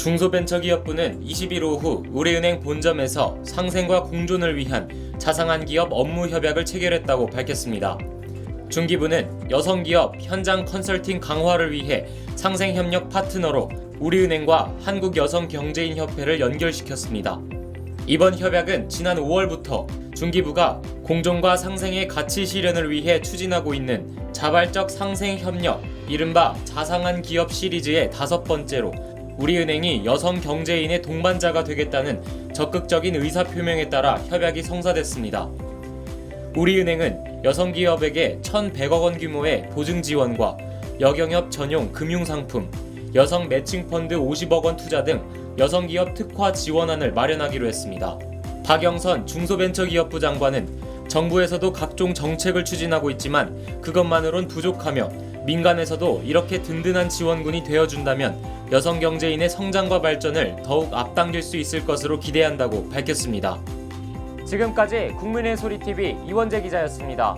중소벤처기업부는 20일 오후 우리은행 본점에서 상생과 공존을 위한 자상한 기업 업무 협약을 체결했다고 밝혔습니다. 중기부는 여성기업 현장 컨설팅 강화를 위해 상생협력 파트너로 우리은행과 한국여성경제인협회를 연결시켰습니다. 이번 협약은 지난 5월부터 중기부가 공존과 상생의 가치 실현을 위해 추진하고 있는 자발적 상생 협력, 이른바 자상한 기업 시리즈의 다섯 번째로 우리은행이 여성 경제인의 동반자가 되겠다는 적극적인 의사 표명에 따라 협약이 성사됐습니다. 우리은행은 여성 기업에게 1,100억 원 규모의 보증 지원과 여경협 전용 금융 상품, 여성 매칭 펀드 50억 원 투자 등 여성 기업 특화 지원안을 마련하기로 했습니다. 박영선 중소벤처기업부 장관은 정부에서도 각종 정책을 추진하고 있지만 그것만으론 부족하며 민간에서도 이렇게 든든한 지원군이 되어준다면 여성 경제인의 성장과 발전을 더욱 앞당길 수 있을 것으로 기대한다고 밝혔습니다. 지금까지 국민의 소리 TV 이원재 기자였습니다.